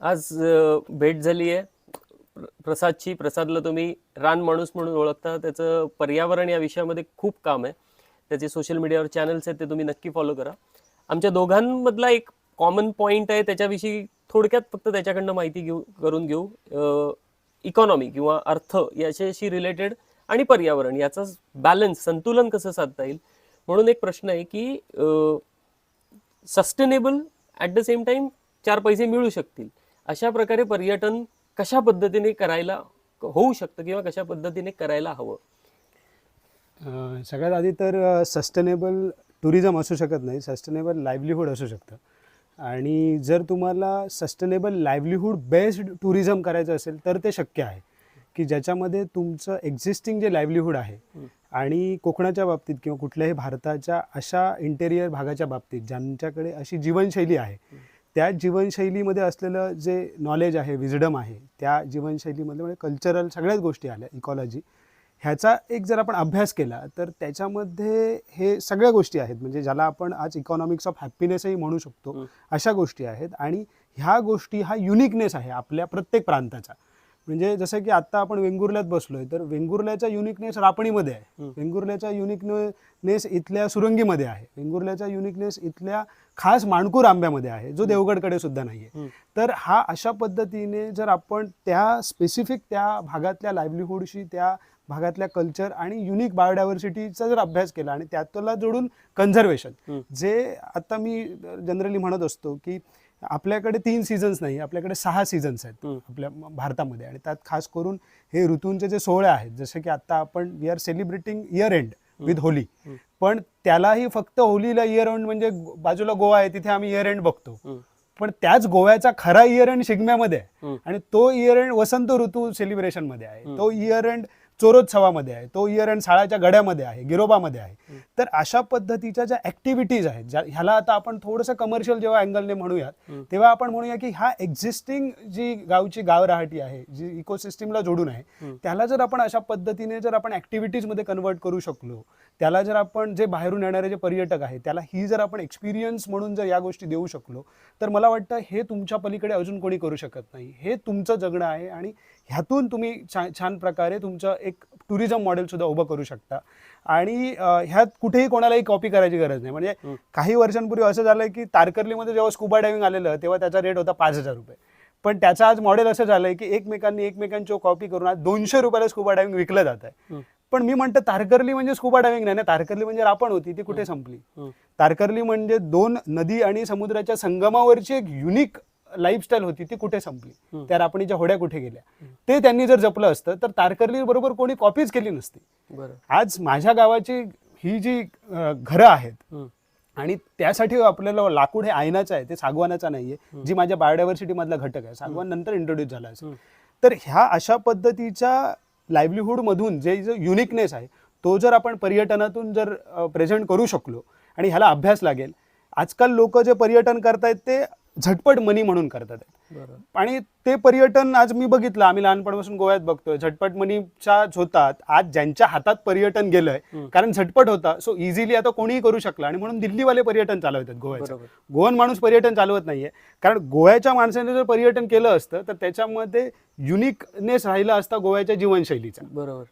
आज भेट झाली आहे प्र- प्रसादची प्रसादला तुम्ही रान माणूस म्हणून ओळखता. त्याचं पर्यावरण या विषयामध्ये खूप काम आहे. त्याचे सोशल मीडियावर चॅनल्स आहेत ते तुम्ही नक्की फॉलो करा. आमच्या दोघांमधला एक कॉमन पॉईंट आहे त्याच्याविषयी थोडक्यात फक्त त्याच्याकडनं माहिती घेऊ करून घेऊ. इकॉनॉमी किंवा अर्थ याच्याशी रिलेटेड आणि पर्यावरण याचा बॅलन्स संतुलन कसं साधता येईल? म्हणून एक प्रश्न आहे की sustainable at the same time चार पैसे मिळू शकतील. अशा प्रकारे पर्यटन कशा पद्धतीने करायला होऊ शकतं किंवा कशा पद्धतीने करायला हवं? सगळ्यात आधी तर सस्टेनेबल टुरिझम असू शकत नाही. सस्टेनेबल लाईव्हलीहूड असू शकतं. आणि जर तुम्हाला सस्टेनेबल लाईव्हलीहूड बेस्ड टुरिझम करायचं असेल तर ते शक्य आहे. की ज्याच्यामध्ये तुमचं एक्झिस्टिंग जे लाईव्हलीहूड आहे आणि कोकणाच्या बाबतीत किंवा कुठल्याही भारताच्या अशा इंटेरियर भागाच्या बाबतीत ज्यांच्याकडे अशी जीवनशैली आहे त्या जीवनशैलीमध्ये असलेलं जे नॉलेज आहे विजडम आहे त्या जीवनशैलीमध्ये म्हणजे कल्चरल सगळ्याच गोष्टी आल्या इकॉलॉजी ह्याचा एक जर आपण अभ्यास केला तर त्याच्यामध्ये हे सगळ्या गोष्टी आहेत. म्हणजे ज्याला आपण आज इकॉनॉमिक्स ऑफ हॅपीनेसही म्हणू शकतो. अशा गोष्टी आहेत. आणि ह्या गोष्टी हा युनिकनेस आहे आपल्या प्रत्येक प्रांताचा. म्हणजे जसं की आत्ता आपण वेंगुर्ल्यात बसलोय तर वेंगुर्ल्याचा युनिकनेस रापणीमध्ये आहे. वेंगुर्ल्याचा युनिकनेस इथल्या सुरंगीमध्ये आहे वेंगुर्ल्याचा युनिकनेस इथल्या खास माणकूर आंब्यामध्ये आहे जो देवगडकडे सुद्धा नाही आहे हं. तर हा अशा पद्धतीने जर आपण त्या स्पेसिफिक त्या भागातल्या लाईव्हलीहूडशी त्या भागातल्या कल्चर आणि युनिक बायोडायव्हर्सिटीचा जर अभ्यास केला आणि त्यातला जोडून कन्झर्वेशन. जे आता मी जनरली म्हणत असतो की आपल्याकडे तीन सीझन्स नाही आपल्याकडे सहा सीझन्स आहेत. आपल्या भारतामध्ये आणि त्यात खास करून हे ऋतूंचे जे सोहळे आहेत जसे की आता आपण we are celebrating year end with Holi. पण त्यालाही फक्त होलीला इयर एंड म्हणजे बाजूला गोवा आहे तिथे आम्ही इयर एंड बघतो. पण त्याच गोव्याचा खरा इयर एंड शिगम्यामध्ये आहे. आणि तो इयर एंड वसंत ऋतू सेलिब्रेशनमध्ये आहे. तो इयर एंड चोरोत्सवामध्ये आहे तो इयर एंड साळाच्या गड्यामध्ये आहे गिरोबामध्ये आहे हं. तर अशा पद्धतीच्या ज्या ऍक्टिव्हिटीज आहेत ज्या ह्याला आता आपण थोडंसं कमर्शियल जेव्हा अँगलने म्हणूयात. तेव्हा आपण म्हणूया की ह्या एक्झिस्टिंग जी गावची गाव राहटी आहे जी इकोसिस्टीमला जोडून आहे हं. त्याला जर आपण अशा पद्धतीने जर आपण ऍक्टिव्हिटीजमध्ये कन्वर्ट करू शकलो त्याला जर आपण जे बाहेरून येणारे जे पर्यटक आहेत त्याला ही जर आपण एक्सपिरियन्स म्हणून जर या गोष्टी देऊ शकलो तर मला वाटतं हे तुमच्या पलीकडे अजून कोणी करू शकत नाही हे तुमचं जगणं आहे आणि ह्यातून तुम्ही छान छान प्रकारे तुमचं एक टुरिझम मॉडेल सुद्धा उभं करू शकता आणि ह्यात कुठेही कोणालाही कॉपी करायची गरज नाही म्हणजे. काही वर्षांपूर्वी असं झालं की तारकर्लीमध्ये जेव्हा स्कुबा डायव्हिंग आलेलं तेव्हा त्याचा रेट होता पाच हजार रुपये पण त्याचं आज मॉडेल असं झालंय की एकमेकांनी एकमेकांची कॉपी करून आज दोनशे रुपयाला स्कुबा डायव्हिंग विकलं जात आहे. पण मी म्हणतो तारकर्ली म्हणजे स्कुबा डायव्हिंग नाही ना तारकर्ली म्हणजे रापण होती ती कुठे संपली. तारकर्ली म्हणजे दोन नदी आणि समुद्राच्या संगमावरची एक युनिक लाईफस्टाईल होती ती कुठे संपली. त्या रापणीच्या होड्या कुठे गेल्या? ते त्यांनी जर जपलं असतं तर तारकर्ली बरोबर कोणी कॉपीच केली नसती. बरं. आज माझ्या गावाची ही जी घरं आहेत. आणि त्यासाठी आपल्याला लाकूड हे आयनाचं आहे ते सागवानाचं नाहीये जी माझ्या बायोडायव्हर्सिटी मधला घटक आहे. सागवान नंतर इंट्रोड्यूस झाला असेल. तर ह्या अशा पद्धतीच्या livelihood मधून जे जो युनिकनेस आहे तो जर आपण पर्यटनातून जर प्रेझेंट करू शकलो आणि ह्याला अभ्यास लागेल आजकाल लोक जे पर्यटन करतायत ते झटपट मनी म्हणून करतात. आणि ते पर्यटन आज मी बघितलं आम्ही लहानपणापासून गोव्यात बघतोय. झटपट मनीच्या झोतात आज ज्यांच्या हातात पर्यटन गेलंय. कारण झटपट होता. सो इझिली आता कोणीही करू शकला. आणि म्हणून दिल्लीवाले पर्यटन चालवतात गोव्याचं. गोवन माणूस पर्यटन चालवत नाहीये. कारण गोव्याच्या माणसाने जर पर्यटन केलं असतं तर त्याच्यामध्ये युनिकनेस राहिला असता गोव्याच्या जीवनशैलीचा. बरोबर.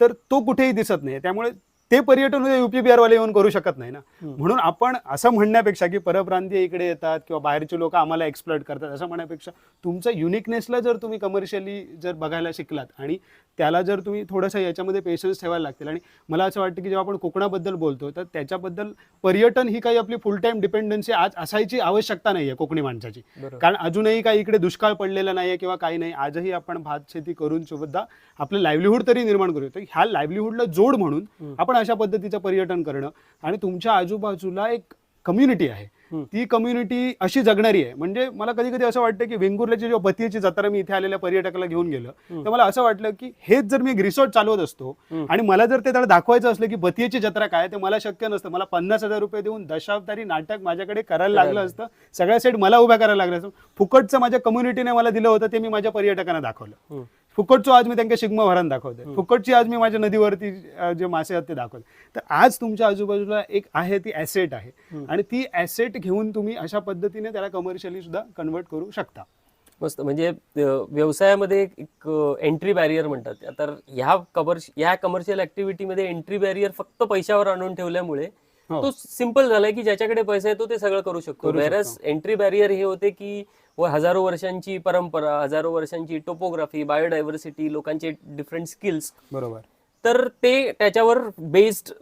तर तो कुठेही दिसत नाही. त्यामुळे ते पर्यटन उद्या युपी बिहार वाले येऊन करू शकत नाही ना. म्हणून आपण असं म्हणण्यापेक्षा की परप्रांतीय इकडे येतात किंवा बाहेरचे लोक आम्हाला एक्सप्लोर करतात असं म्हणण्यापेक्षा तुमचं युनिकनेसला जर तुम्ही कमर्शियली जर बघायला शिकलात आणि त्याला जर तुम्ही थोडंसं याच्यामध्ये पेशन्स ठेवायला लागतील आणि मला असं वाटतं की जेव्हा आपण कोकणाबद्दल बोलतो तर त्याच्याबद्दल पर्यटन ही काही आपली फुल टाईम डिपेंडन्सी आज असायची आवश्यकता नाही आहे कोकणी माणसाची. कारण अजूनही काही इकडे दुष्काळ पडलेला नाहीये किंवा काही नाही. आजही आपण भात शेती करून सुद्धा आपलं लाईव्हलीहूड तरी निर्माण करू शकतो ह्या लाईव्हलीहूडला जोड म्हणून. आपण अशा पद्धतीचं पर्यटन करणं आणि तुमच्या आजूबाजूला एक कम्युनिटी आहे. ती कम्युनिटी अशी जगणारी आहे म्हणजे मला कधी कधी असं वाटतं की वेंगुर्ल्याची जेव्हा बतीची जत्रा मी इथे आलेल्या पर्यटकाला घेऊन गेलं. तर मला असं वाटलं की हेच जर मी एक रिसॉर्ट चालवत असतो. आणि मला जर ते त्याला दाखवायचं असलं की बतीची जत्रा काय ते मला शक्य नसतं मला पन्नास हजार रुपये देऊन दशावतारी नाटक माझ्याकडे करायला लागलं. असतं सगळ्या सेट मला उभ्या करायला लागलं असतं फुकटचं माझ्या कम्युनिटीने मला दिलं होतं ते मी माझ्या पर्यटकांना दाखवलं. फुकटचं आज मी त्यांच्या शिगमा भरण दाखवते हं. फुकटची आज मी माझ्या नदीवरती जे मासे आहेत ते दाखवते तर आज तुमच्या आजूबाजूला एक आहे ती ॲसेट आहे हं. आणि ती ॲसेट घेऊन तुम्ही अशा पद्धतीने त्याला कमर्शियली सुद्धा कन्वर्ट करू शकता मस्त म्हणजे व्यवसायामध्ये एक एंट्री बॅरियर म्हणतात तर ह्या कमर्श ह्या कमर्शियल ऍक्टिव्हिटीमध्ये एंट्री बॅरियर फक्त पैशावर आणून ठेवल्यामुळे हो. तो सिंपल झालाय की ज्याच्याकडे पैसा आहे तो ते सगळं करू शकतो. शकतो. एंट्री बॅरियर हे होते की व हजारो वर्षांची परंपरा हजारो वर्षांची टोपोग्राफी बायोडायव्हर्सिटी लोकांचे डिफरंट स्किल्स बरोबर. तर ते त्याच्यावर बेस्ड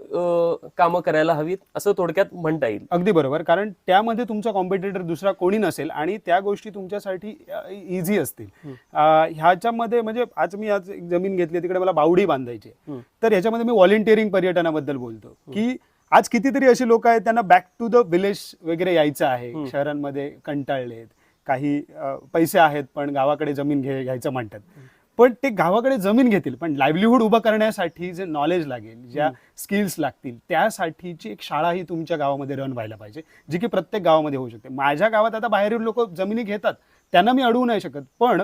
कामं करायला हवीत असं थोडक्यात म्हणता येईल. अगदी बरोबर. कारण त्यामध्ये तुमचा कॉम्पिटिटर दुसरा कोणी नसेल आणि त्या गोष्टी तुमच्यासाठी इझी असतील. ह्याच्यामध्ये म्हणजे आज मी आज एक जमीन घेतली तिकडे मला बावडी बांधायची. तर ह्याच्यामध्ये मी व्हॉलेंटिअरिंग पर्यटनाबद्दल बोलतो. की आज कितीतरी अशी लोक आहेत त्यांना बॅक टू द विलेज वगैरे यायचं आहे. शहरांमध्ये कंटाळलेत. काही पैसे आहेत पण गावाकडे जमीन घे घ्यायचं म्हणतात. पण ते गावाकडे जमीन घेतील पण लाईव्हलीहूड उभं करण्यासाठी जे नॉलेज लागेल ज्या स्किल्स लागतील त्यासाठीची एक शाळा ही तुमच्या गावामध्ये रन व्हायला पाहिजे जी की प्रत्येक गावामध्ये होऊ शकते. माझ्या गावात आता बाहेरील लोक जमिनी घेतात त्यांना मी अडवू नाही शकत. पण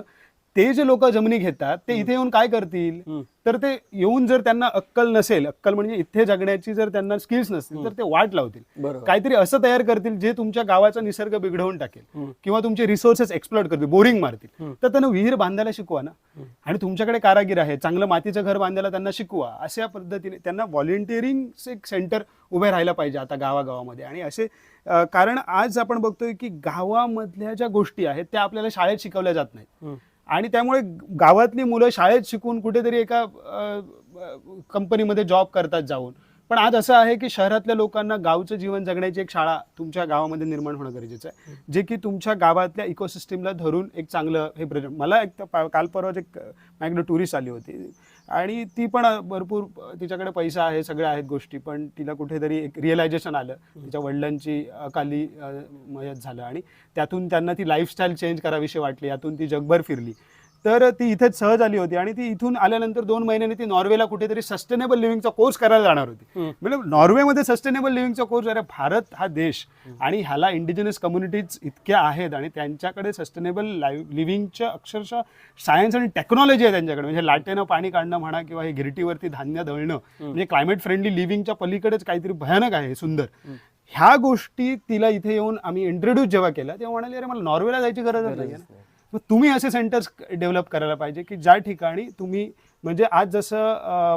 ते जे लोक जमिनी घेतात ते इथे येऊन काय करतील. तर ते येऊन जर त्यांना अक्कल नसेल अक्कल म्हणजे इथे जगण्याची जर त्यांना स्किल्स नसतील तर ते वाट लावतील काहीतरी असं तयार करतील जे तुमच्या गावाचा निसर्ग बिघडवून टाकेल. किंवा तुमचे रिसोर्सेस एक्सप्लोर करतील बोरिंग मारतील. तर त्यांना विहीर बांधायला शिकवा ना. आणि तुमच्याकडे कारागीर आहे चांगलं मातीचं घर बांधायला त्यांना शिकवा अशा पद्धतीने त्यांना व्हॉलेंटिअरिंग एक सेंटर उभे राहायला पाहिजे आता गावागावामध्ये आणि असे कारण आज आपण बघतोय की गावामधल्या ज्या गोष्टी आहेत त्या आपल्याला शाळेत शिकवल्या जात नाहीत. आणि त्यामुळे गावातली मुलं शाळेत शिकून कुठेतरी एका कंपनीमध्ये जॉब करतात जाऊन. पण आज असं आहे की शहरातल्या लोकांना गावचं जीवन जगण्याची एक शाळा तुमच्या गावामध्ये निर्माण होणं गरजेचं आहे. जे की तुमच्या गावातल्या इकोसिस्टमला धरून एक चांगलं हे प्रोजेक्ट मला एक काल परवाच एक माझ्याकडे टुरिस्ट आली होती. आणि ती पण भरपूर तिच्याकडे पैसा आहे सगळ्या आहेत गोष्टी पण तिला कुठेतरी एक रिअलायझेशन आलं. तिच्या वडिलांची अकाली मयत झालं. आणि त्यातून त्यांना ती लाईफस्टाईल चेंज करावीशी वाटली. यातून ती जगभर फिरली. तर ती इथेच सहज आली होती आणि ती इथून आल्यानंतर दोन महिन्यांनी ती नॉर्वेला कुठेतरी सस्टेनेबल लिव्हिंगचा कोर्स करायला जाणार होती. म्हणजे नॉर्वेमध्ये सस्टेनेबल लिव्हिंगचा कोर्स अरे भारत हा देश आणि ह्याला इंडिजिनस कम्युनिटीज इतक्या आहेत आणि त्यांच्याकडे सस्टेनेबल लाईव्ह लिव्हिंगच्या अक्षरशः सायन्स आणि टेक्नॉलॉजी आहे त्यांच्याकडे. म्हणजे लाटेनं पाणी काढणं म्हणा किंवा हे गिरटीवरती धान्य दळणं म्हणजे क्लायमेट फ्रेंडली लिव्हिंगच्या पलीकडेच काहीतरी भयानक आहे सुंदर. ह्या गोष्टी तिला इथे येऊन आम्ही इंट्रोड्यूस जेव्हा केला तेव्हा म्हणाले अरे मला नॉर्वेला जायची गरजच नाही. मग तुम्ही असे सेंटर्स डेव्हलप करायला पाहिजे की ज्या ठिकाणी तुम्ही म्हणजे आज जसं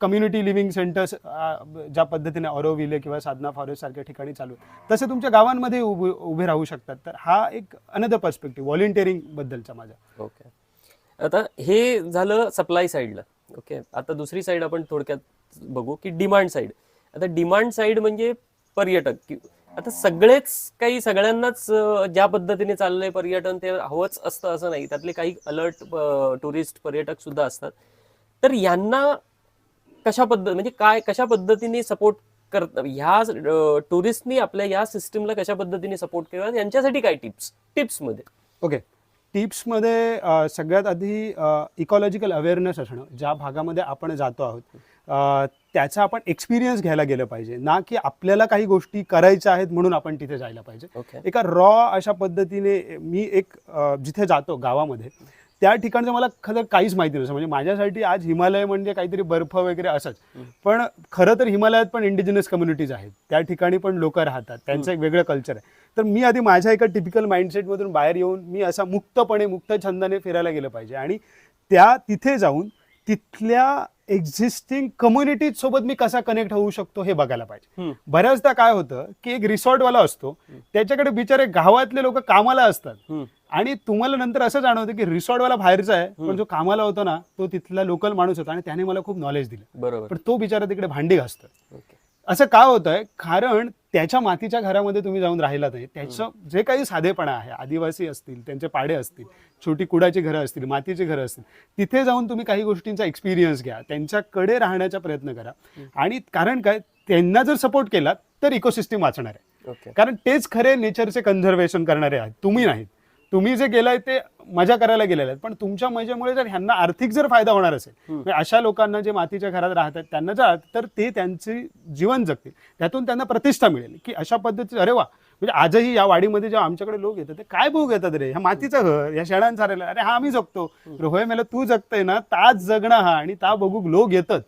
कम्युनिटी लिव्हिंग सेंटर्स ज्या पद्धतीने ऑरोविले किंवा साधना फॉरेस्ट सारख्या ठिकाणी चालू आहे तसे तुमच्या गावांमध्ये उभे उभे राहू शकतात. तर हा एक अनदर पर्स्पेक्टिव्ह व्हॉलेंटिअरिंग बद्दलचा माझा. ओके. आता हे झालं सप्लाय साईडला ओके. आता दुसरी साईड आपण थोडक्यात बघू की डिमांड साईड आता डिमांड साईड म्हणजे पर्यटक. आता सगळेच काही सगळ्यांनाच ज्या पद्धतीने चाललंय पर्यटन ते हवंच असतं असं नाही. त्यातले काही अलर्ट टुरिस्ट पर्यटक सुद्धा असतात. तर यांना कशा पद्धत म्हणजे काय कशा पद्धतीने सपोर्ट कर ह्या टुरिस्टनी आपल्या या सिस्टीमला कशा पद्धतीने सपोर्ट केला? यांच्यासाठी काय टिप्स टिप्समध्ये ओके टिप्समध्ये सगळ्यात आधी इकॉलॉजिकल अवेअरनेस असणं ज्या भागामध्ये आपण जातो आहोत. त्याचा आपण एक्सपिरियन्स घ्यायला गेलं पाहिजे. ना की आपल्याला काही गोष्टी करायच्या आहेत म्हणून आपण तिथे जायला पाहिजे. ओके एका रॉ अशा पद्धतीने मी एक जिथे जातो गावामध्ये त्या ठिकाणचं मला खरं काहीच माहिती नसतं. म्हणजे माझ्यासाठी आज हिमालय म्हणजे काहीतरी बर्फ वगैरे असंच. पण खरं तर हिमालयात पण इंडिजिनस कम्युनिटीज आहेत. त्या ठिकाणी पण लोक राहतात. त्यांचं एक वेगळं कल्चर आहे. तर मी आधी माझ्या एका टिपिकल माइंडसेटमधून बाहेर येऊन मी असा मुक्तपणे मुक्त छंदाने फिरायला गेलं पाहिजे. आणि त्या तिथे जाऊन तिथल्या एक्झिस्टिंग कम्युनिटीज सोबत मी कसा कनेक्ट होऊ शकतो हे बघायला पाहिजे. बऱ्याचदा काय होतं की एक रिसॉर्टवाला असतो त्याच्याकडे बिचारे गावातले लोक कामाला असतात. आणि तुम्हाला नंतर असं जाणवतं की रिसॉर्टवाला बाहेरचा आहे पण जो कामाला होता ना तो तिथला लोकल माणूस होता आणि त्याने मला खूप नॉलेज दिलं. बरोबर. पण तो बिचारा तिकडे भांडी घासतोय. ओके. असं का होतंय? कारण त्याच्या मातीच्या घरामध्ये तुम्ही जाऊन राहिला नाही त्याचं जे काही साधेपणा आहे आदिवासी असतील त्यांचे पाडे असतील छोटी कुडाची घरं असतील मातीची घरं असतील तिथे जाऊन तुम्ही काही गोष्टींचा एक्सपिरियन्स घ्या. त्यांच्याकडे राहण्याचा प्रयत्न करा. आणि कारण काय? त्यांना जर सपोर्ट केला तर इकोसिस्टीम वाचणार आहे. ओके कारण तेच खरे नेचरचे कन्झर्वेशन करणारे आहेत. तुम्ही नाहीत. तुम्ही जे गेलाय ते मजा करायला गेलेले आहेत. पण तुमच्या मजेमुळे जर ह्यांना आर्थिक जर फायदा होणार असेल म्हणजे अशा लोकांना जे मातीच्या घरात राहतात त्यांना जर तर ते त्यांचे जीवन जगतील. त्यातून त्यांना प्रतिष्ठा मिळेल. की अशा पद्धतीचे अरे वा म्हणजे आजही या वाडीमध्ये जेव्हा आमच्याकडे लोक येतात ते काय बघू येतात रे? ह्या मातीचं घर या शेणांचारेला अरे हा आम्ही जगतो. अरे होय मला तू जगतय ना ताच जगणं हा आणि ता बघू लोक येतात.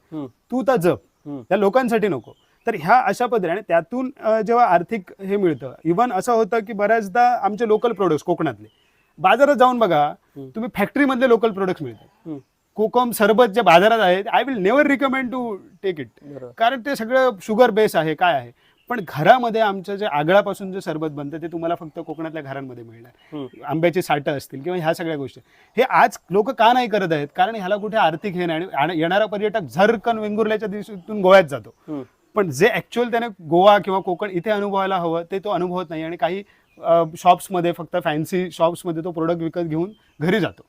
तू ता जप हम्म. त्या लोकांसाठी नको. तर ह्या अशा पद्धतीने आणि त्यातून जेव्हा आर्थिक हे मिळतं इव्हन असं होतं की बऱ्याचदा आमचे लोकल प्रोडक्ट्स कोकणातले. बाजारात जाऊन बघा. तुम्ही फॅक्टरी मधले लोकल प्रोडक्ट्स मिळतात. हम्म. कोकम सरबत जे बाजारात आहेत I will never recommend to take it कारण ते सगळं शुगर बेस आहे काय आहे. पण घरामध्ये आमचं जे आगळापासून जे सरबत बनतं ते तुम्हाला फक्त कोकणातल्या घरांमध्ये मिळणार. आंब्याची साठं असतील किंवा ह्या सगळ्या गोष्टी. हे आज लोक का नाही करत आहेत? कारण ह्याला कुठे आर्थिक हे नाही आणि येणारा पर्यटक झरकन वेंगुर्ल्याच्या दिवसातून गोव्यात जातो. पण जे ऍक्च्युअल त्याने गोवा किंवा कोकण इथे अनुभवायला हवं ते तो अनुभवत नाही. आणि काही शॉप्समध्ये फक्त फॅन्सी शॉप्समध्ये तो प्रोडक्ट विकत घेऊन घरी जातो.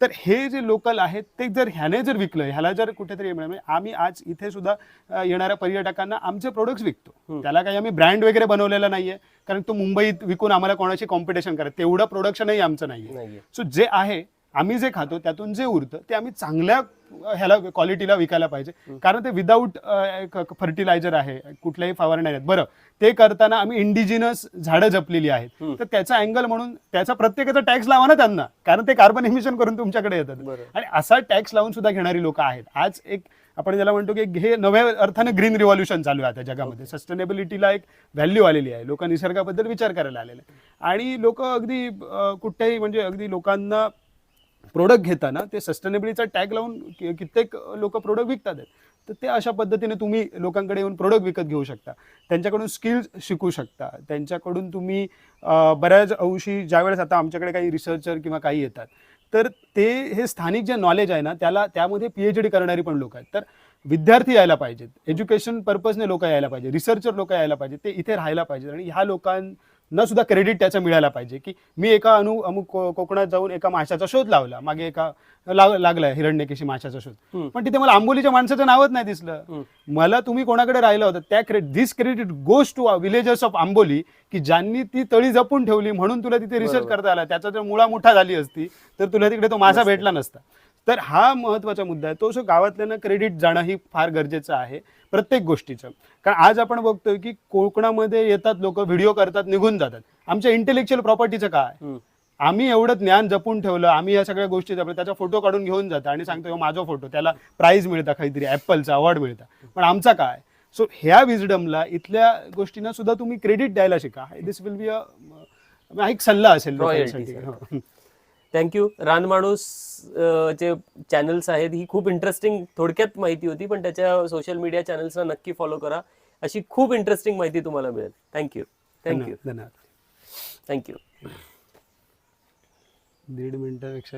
तर हे जे लोकल आहेत ते जर ह्याने जर विकलं ह्याला जर कुठेतरी म्हणजे आम्ही आज इथे सुद्धा येणाऱ्या पर्यटकांना आमचे प्रोडक्ट्स विकतो. त्याला काही आम्ही ब्रँड वगैरे बनवलेला नाहीये कारण तो मुंबईत विकून आम्हाला कोणाशी कॉम्पिटिशन करत तेवढं प्रोडक्शनही आमचं नाहीये. सो जे आहे आम्ही जे खातो त्यातून जे उरतं ते आम्ही चांगल्या ह्याला क्वालिटीला विकायला पाहिजे. कारण ते विदाऊट फर्टिलायझर आहे कुठल्याही फवारण्या आहेत बरं ते करताना आम्ही इंडिजिनस झाडं जपलेली आहेत. तर त्याचा अँगल म्हणून त्याचा प्रत्येकाचा टॅक्स लावा ना त्यांना. कारण ते कार्बन इमिशन करून तुमच्याकडे येतात. आणि असा टॅक्स लावून सुद्धा घेणारी लोक आहेत. आज एक आपण ज्याला म्हणतो की हे नव्या अर्थाने ग्रीन रिव्हॉल्युशन चालू आहे आता जगामध्ये. सस्टेनेबिलिटीला एक व्हॅल्यू आलेली आहे. लोक निसर्गाबद्दल विचार करायला आलेले आणि लोक अगदी कुठेही म्हणजे अगदी लोकांना प्रोडक्ट घेताना ते सस्टेनेबिलिटीचा टॅग लावून कित्येक लोक प्रोडक्ट विकतात. तर ते अशा पद्धतीने तुम्ही लोकांकडे येऊन प्रोडक्ट विकत घेऊ शकता. त्यांच्याकडून स्किल्स शिकू शकता. त्यांच्याकडून तुम्ही बऱ्याच अंशी ज्यावेळेस आता आमच्याकडे काही रिसर्चर किंवा काही येतात तर ते हे स्थानिक जे नॉलेज आहे ना त्याला त्यामध्ये पी एच डी करणारी पण लोक आहेत. तर विद्यार्थी यायला पाहिजेत. एज्युकेशन पर्पजने लोक यायला पाहिजे रिसर्चर लोक यायला पाहिजे ते इथे राहायला पाहिजेत. आणि ह्या लोकां लोकांना सुद्धा क्रेडिट त्याचं मिळायला पाहिजे की मी एका अनु अमुक कोकणात जाऊन एका माशाचा शोध लावला मागे एका लाग लागलाय हिरण्यकेशी माशाचा शोध. पण तिथे मला आंबोलीच्या माणसाचं नावच नाही दिसलं. मला तुम्ही कोणाकडे राहिलं होतं त्या credit this credit goes to villagers of Amboli की ज्यांनी ती तळी जपून ठेवली म्हणून तुला तिथे रिसर्च. करता आला त्याचा जर मुळा मोठा झाली असती तर तुला तिकडे तो मासा. भेटला नसता तर हा महत्त्वाचा मुद्दा आहे तो गावातल्यांना क्रेडिट जाणं ही फार गरजेचं आहे प्रत्येक गोष्टीचं. कारण आज आपण बघतोय की कोकणामध्ये येतात लोक व्हिडिओ करतात निघून जातात. आमच्या इंटेलेक्च्युअल प्रॉपर्टीचं काय. आम्ही एवढं ज्ञान जपून ठेवलं आम्ही या सगळ्या गोष्टी जपल्या त्याचा फोटो काढून घेऊन जातो आणि सांगतो "ह्यो माझा फोटो त्याला प्राईज मिळतं काहीतरी ॲपलचा अवॉर्ड मिळतं. पण आमचा काय? सो ह्या विजडमला इथल्या गोष्टींना सुद्धा तुम्ही क्रेडिट द्यायला शिका. दिस विल बी अ एक सल्ला असेल Royalty लोकांसाठी. सारखा. हो. थँक्यू रानमाणूस चे चॅनल्स आहेत ही खूप इंटरेस्टिंग थोडक्यात माहिती होती पण त्याच्या सोशल मीडिया चॅनल्सना नक्की फॉलो करा. अशी खूप इंटरेस्टिंग माहिती तुम्हाला मिळेल. थँक्यू थँक्यू धन्यवाद थँक्यू दीड मिनिटापेक्षा